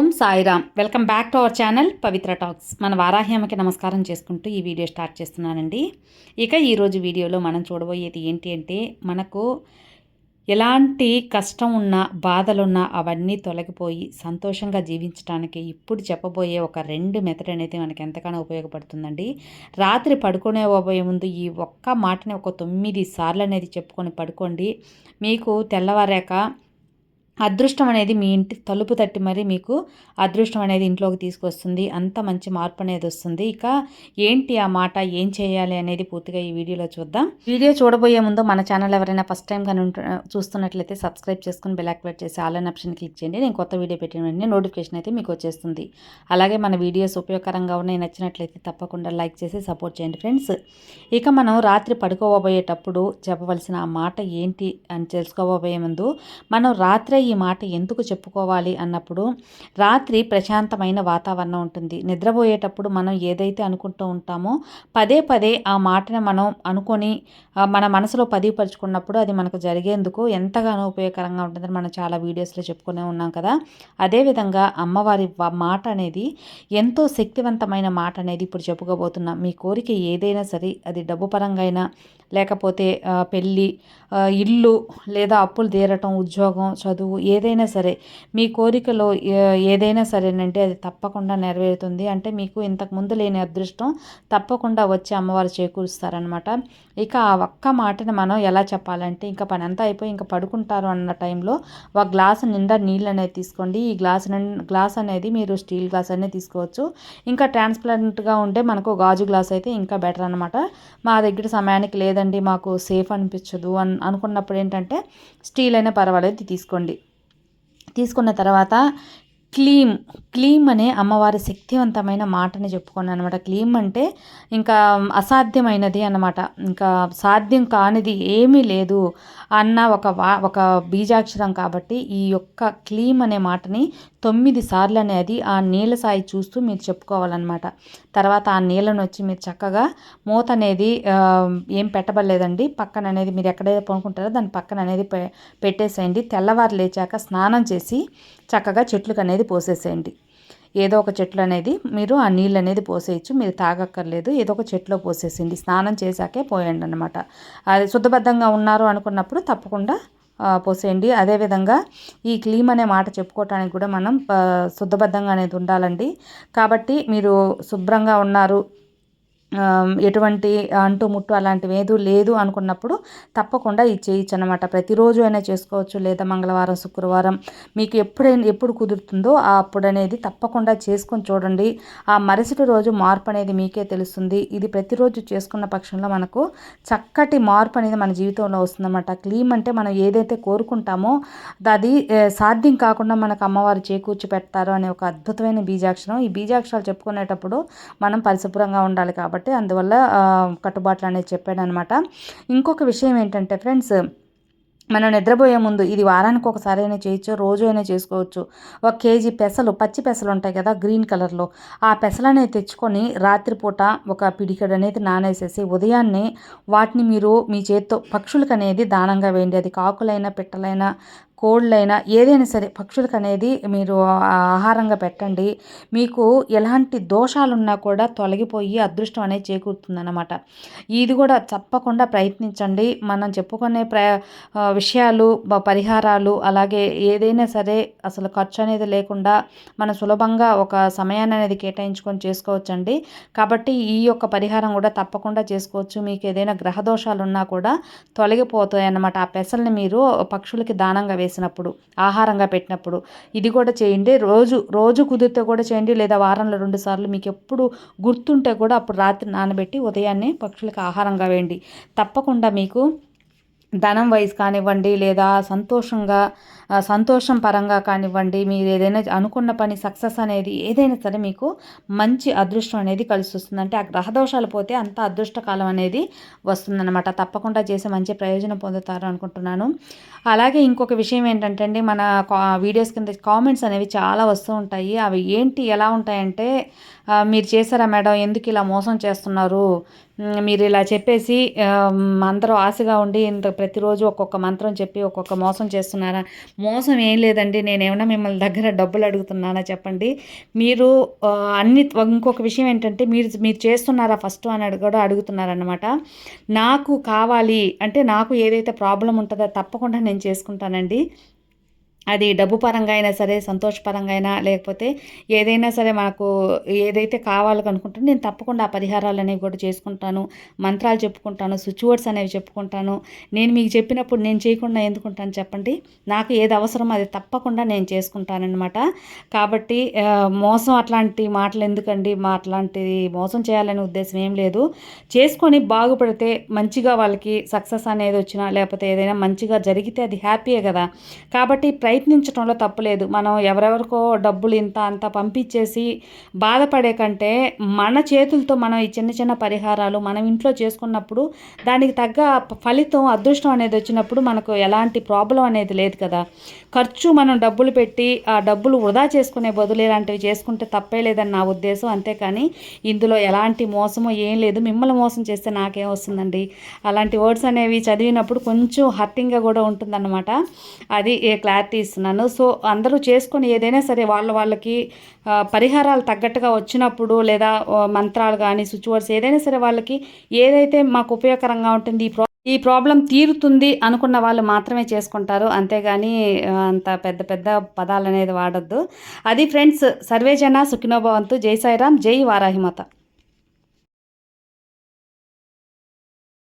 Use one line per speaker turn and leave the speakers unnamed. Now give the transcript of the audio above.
Om Sairam. Welcome back to our channel Pavitra talks. మన వారాహ్యమకి నమస్కారం చేసుకుంటూ ఈ వీడియో స్టార్ట్ చేస్తున్నానండి. ఇక ఈరోజు వీడియోలో మనం చూడబోయేది ఏంటి అంటే మనకు ఎలాంటి కష్టం ఉన్నా బాధలున్నా అవన్నీ తొలగిపోయి సంతోషంగా జీవించడానికి ఇప్పుడు చెప్పబోయే ఒక రెండు మెథడ్ అనేది మనకి ఎంతగానో ఉపయోగపడుతుందండి. రాత్రి పడుకునే పోయే ముందు ఈ ఒక్క మాటని ఒక తొమ్మిది సార్లు అనేది చెప్పుకొని పడుకోండి. మీకు తెల్లవారాక అదృష్టం అనేది మీ ఇంటి తలుపు తట్టి మరి మీకు అదృష్టం అనేది ఇంట్లోకి తీసుకొస్తుంది. అంత మంచి మార్పు అనేది వస్తుంది. ఇక ఏంటి ఆ మాట? ఏం చేయాలి అనేది పూర్తిగా ఈ వీడియోలో చూద్దాం. వీడియో చూడబోయే ముందు మన ఛానల్ ఎవరైనా ఫస్ట్ టైం కానీ చూస్తున్నట్లయితే సబ్స్క్రైబ్ చేసుకుని బెల్ యాక్టివేట్ చేసి ఆల్ అన్ ఆప్షన్ క్లిక్ చేయండి. నేను కొత్త వీడియో పెట్టిన వెంటనే నోటిఫికేషన్ అయితే మీకు వచ్చేస్తుంది. అలాగే మన వీడియోస్ ఉపయోగకరంగా ఉన్నాయి నచ్చినట్లయితే తప్పకుండా లైక్ చేసి సపోర్ట్ చేయండి ఫ్రెండ్స్. ఇక మనం రాత్రి పడుకోబోయేటప్పుడు చెప్పవలసిన ఆ మాట ఏంటి అని తెలుసుకోబోయే ముందు మనం రాత్రి ఈ మాట ఎందుకు చెప్పుకోవాలి అన్నప్పుడు రాత్రి ప్రశాంతమైన వాతావరణం ఉంటుంది. నిద్రపోయేటప్పుడు మనం ఏదైతే అనుకుంటూ ఉంటామో పదే పదే ఆ మాటను మనం అనుకొని మన మనసులో పదిపరుచుకున్నప్పుడు అది మనకు జరిగేందుకు ఎంతగానో ఉపయోగకరంగా ఉంటుందని మనం చాలా వీడియోస్లో చెప్పుకునే ఉన్నాం కదా. అదేవిధంగా అమ్మవారి మాట అనేది ఎంతో శక్తివంతమైన మాట అనేది ఇప్పుడు చెప్పుకోబోతున్నాం. మీ కోరిక ఏదైనా సరే అది డబ్బు పరంగా అయినా లేకపోతే పెళ్ళి ఇల్లు లేదా అప్పులు తీరటం ఉద్యోగం చదువు ఏదైనా సరే మీ కోరికలో ఏదైనా సరేనంటే అది తప్పకుండా నెరవేరుతుంది. అంటే మీకు ఇంతకుముందు లేని అదృష్టం తప్పకుండా వచ్చి అమ్మవారు చేకూరుస్తారనమాట ఇక ఆ ఒక్క మాటని మనం ఎలా చెప్పాలంటే ఇంకా పని అంతా అయిపోయి ఇంకా పడుకుంటారు అన్న టైంలో ఒక గ్లాసు నిండా నీళ్ళు అనేది తీసుకోండి. ఈ గ్లాస్ గ్లాస్ అనేది మీరు స్టీల్ గ్లాస్ అనేది తీసుకోవచ్చు. ఇంకా ట్రాన్స్పరెంట్గా ఉంటే మనకు గాజు గ్లాస్ అయితే ఇంకా బెటర్ అనమాట మా దగ్గర సమయానికి లేదండి మాకు సేఫ్ అనిపించదు అని అనుకున్నప్పుడు ఏంటంటే స్టీల్ అయినా పర్వాలేదు తీసుకోండి. తీసుకున్న తర్వాత క్లీమ్ క్లీమ్ అనే అమ్మవారి శక్తివంతమైన మాటని చెప్పుకున్నాను అనమాట క్లీమ్ అంటే ఇంకా అసాధ్యమైనది అన్నమాట. ఇంకా సాధ్యం కానిది ఏమీ లేదు అన్న ఒక వా ఒక బీజాక్షరం కాబట్టి ఈ యొక్క క్లీమ్ అనే మాటని తొమ్మిది సార్లు అనేది ఆ నీళ్ళ సాయి చూస్తూ మీరు చెప్పుకోవాలన్నమాట. తర్వాత ఆ నీళ్ళను వచ్చి మీరు చక్కగా మూత అనేది ఏం పెట్టబడలేదండి. పక్కన అనేది మీరు ఎక్కడైతే పనుకుంటారో దాని పక్కన అనేది పెట్టేసేయండి. తెల్లవారు లేచాక స్నానం చేసి చక్కగా చెట్లకు అనేది పోసేసేయండి. ఏదో ఒక చెట్లు అనేది మీరు ఆ నీళ్ళు అనేది పోసేయచ్చు. మీరు తాగక్కర్లేదు. ఏదో ఒక చెట్లో పోసేసింది. స్నానం చేశాకే పోయండి అనమాట అది శుద్ధబద్ధంగా ఉన్నారు అనుకున్నప్పుడు తప్పకుండా పోసేయండి. అదేవిధంగా ఈ క్లీమ్ అనే మాట చెప్పుకోవటానికి కూడా మనం శుద్ధబద్ధంగా అనేది ఉండాలండి. కాబట్టి మీరు శుభ్రంగా ఉన్నారు ఎటువంటి అంటు ముట్టు అలాంటివి ఏదో లేదు అనుకున్నప్పుడు తప్పకుండా ఇది చేయొచ్చు అనమాట ప్రతిరోజు అయినా చేసుకోవచ్చు లేదా మంగళవారం శుక్రవారం మీకు ఎప్పుడైనా ఎప్పుడు కుదురుతుందో అప్పుడు అనేది తప్పకుండా చేసుకొని చూడండి. ఆ మరుసటి రోజు మార్పు అనేది మీకే తెలుస్తుంది. ఇది ప్రతిరోజు చేసుకున్న పక్షంలో మనకు చక్కటి మార్పు అనేది మన జీవితంలో వస్తుందన్నమాట. క్లీమ్ అంటే మనం ఏదైతే కోరుకుంటామో అది సాధ్యం కాకుండా మనకు అమ్మవారు చేకూర్చి పెడతారు అనే ఒక అద్భుతమైన బీజాక్షరం. ఈ బీజాక్షరాలు చెప్పుకునేటప్పుడు మనం పరిశుభ్రంగా ఉండాలి కాబట్టి కాబట్టి అందువల్ల కట్టుబాట్లు అనేది చెప్పాడు అనమాట ఇంకొక విషయం ఏంటంటే ఫ్రెండ్స్ మనం నిద్రపోయే ముందు ఇది వారానికి ఒకసారి అయినా చేయొచ్చు రోజు అయినా చేసుకోవచ్చు. ఒక కేజీ పెసలు పచ్చి పెసలు ఉంటాయి కదా గ్రీన్ కలర్లో. ఆ పెసలు అనేది తెచ్చుకొని రాత్రిపూట ఒక పిడికడు అనేది నానేసేసి ఉదయాన్నే వాటిని మీరు మీ చేత్తో పక్షులకు అనేది దానంగా వేయండి. అది కాకులైనా పిట్టలైనా కోళ్ళైనా ఏదైనా సరే పక్షులకు అనేది మీరు ఆహారంగా పెట్టండి. మీకు ఎలాంటి దోషాలున్నా కూడా తొలగిపోయి అదృష్టం అనేది చేకూరుతుందన్నమాట. ఇది కూడా తప్పకుండా ప్రయత్నించండి. మనం చెప్పుకునే ప్ర విషయాలు పరిహారాలు అలాగే ఏదైనా సరే అసలు ఖర్చు అనేది లేకుండా మనం సులభంగా ఒక సమయాన్ని అనేది కేటాయించుకొని చేసుకోవచ్చండి. కాబట్టి ఈ యొక్క పరిహారం కూడా తప్పకుండా చేసుకోవచ్చు. మీకు ఏదైనా గ్రహ దోషాలు ఉన్నా కూడా తొలగిపోతాయి అన్నమాట ఆ పెసల్ని మీరు పక్షులకి దానంగా వేసి వేసినప్పుడు ఆహారంగా పెట్టినప్పుడు. ఇది కూడా చేయండి. రోజు రోజు కుదిరితే కూడా చేయండి. లేదా వారంలో రెండు సార్లు మీకు ఎప్పుడు గుర్తుంటే కూడా అప్పుడు రాత్రి నానబెట్టి ఉదయాన్నే పక్షులకు ఆహారంగా వేయండి. తప్పకుండా మీకు ధనం వైజ్ కానివ్వండి లేదా సంతోషంగా సంతోషం పరంగా కానివ్వండి మీరు ఏదైనా అనుకున్న పని సక్సెస్ అనేది ఏదైనా సరే మీకు మంచి అదృష్టం అనేది కలిసి వస్తుంది. అంటే ఆ గ్రహదోషాలు పోతే అంత అదృష్టకాలం అనేది వస్తుందన్నమాట. తప్పకుండా చేసి మంచి ప్రయోజనం పొందుతారు అనుకుంటున్నాను. అలాగే ఇంకొక విషయం ఏంటంటే అండి మన వీడియోస్ కింద కామెంట్స్ అనేవి చాలా వస్తూ ఉంటాయి. అవి ఏంటి ఎలా ఉంటాయంటే మీరు చేశారా మేడం? ఎందుకు ఇలా మోసం చేస్తున్నారు? మీరు ఇలా చెప్పేసి అందరూ ఆశగా ఉండి ఇంత ప్రతిరోజు ఒక్కొక్క మంత్రం చెప్పి ఒక్కొక్క మోసం చేస్తున్నారా? మోసం ఏం లేదండి. నేనేమైనా మిమ్మల్ని దగ్గర డబ్బులు అడుగుతున్నానా చెప్పండి. మీరు అన్ని ఇంకొక విషయం ఏంటంటే మీరు మీరు చేస్తున్నారా ఫస్ట్ అని కూడా అడుగుతున్నారనమాట నాకు కావాలి అంటే నాకు ఏదైతే ప్రాబ్లం ఉంటుందో తప్పకుండా నేను చేసుకుంటానండి. అది డబ్బు పరంగా అయినా సరే సంతోషపరంగా అయినా లేకపోతే ఏదైనా సరే మనకు ఏదైతే కావాలనుకుంటే నేను తప్పకుండా ఆ పరిహారాలు అనేవి కూడా చేసుకుంటాను. మంత్రాలు చెప్పుకుంటాను స్విచ్ వర్డ్స్ అనేవి చెప్పుకుంటాను. నేను మీకు చెప్పినప్పుడు నేను చేయకుండా ఎందుకుంటాను చెప్పండి? నాకు ఏది అవసరమో అది తప్పకుండా నేను చేసుకుంటానన్నమాట. కాబట్టి మోసం అట్లాంటి మాటలు ఎందుకండి? మా అట్లాంటిది మోసం చేయాలనే ఉద్దేశం ఏం లేదు. చేసుకొని బాగుపడితే మంచిగా వాళ్ళకి సక్సెస్ అనేది వచ్చినా లేకపోతే ఏదైనా మంచిగా జరిగితే అది హ్యాపీయే కదా. కాబట్టి ప్రై ప్రయత్నించడంలో తప్పులేదు. మనం ఎవరెవరికో డబ్బులు ఇంత అంత పంపించేసి బాధపడే కంటే మన చేతులతో మనం ఈ చిన్న చిన్న పరిహారాలు మనం ఇంట్లో చేసుకున్నప్పుడు దానికి తగ్గ ఫలితం అదృష్టం అనేది వచ్చినప్పుడు మనకు ఎలాంటి ప్రాబ్లం అనేది లేదు కదా. ఖర్చు మనం డబ్బులు పెట్టి ఆ డబ్బులు వృధా చేసుకునే బదులు ఇలాంటివి చేసుకుంటే తప్పే లేదని నా ఉద్దేశం. అంతేకాని ఇందులో ఎలాంటి మోసమో ఏం లేదు. మిమ్మల్ని మోసం చేస్తే నాకేం వస్తుందండి? అలాంటి వర్డ్స్ అనేవి చదివినప్పుడు కొంచెం హర్టింగ్గా కూడా ఉంటుందన్నమాట. అది ఏ క్లారిటీ ఇస్తున్నాను సో అందరూ చేసుకొని ఏదైనా సరే వాళ్ళ వాళ్ళకి పరిహారాలు తగ్గట్టుగా వచ్చినప్పుడు లేదా మంత్రాలు కానీ స్విచ్ వర్డ్స్ ఏదైనా సరే వాళ్ళకి ఏదైతే మాకు ఉపయోగకరంగా ఉంటుంది ఈ ప్రా ఈ ప్రాబ్లం తీరుతుంది అనుకున్న వాళ్ళు మాత్రమే చేసుకుంటారు. అంతేగాని అంత పెద్ద పెద్ద పదాలు అనేది వాడొద్దు. అది ఫ్రెండ్స్ సర్వేజన సుఖినోభవంతు జై సాయిరామ్ జై వారాహిమత.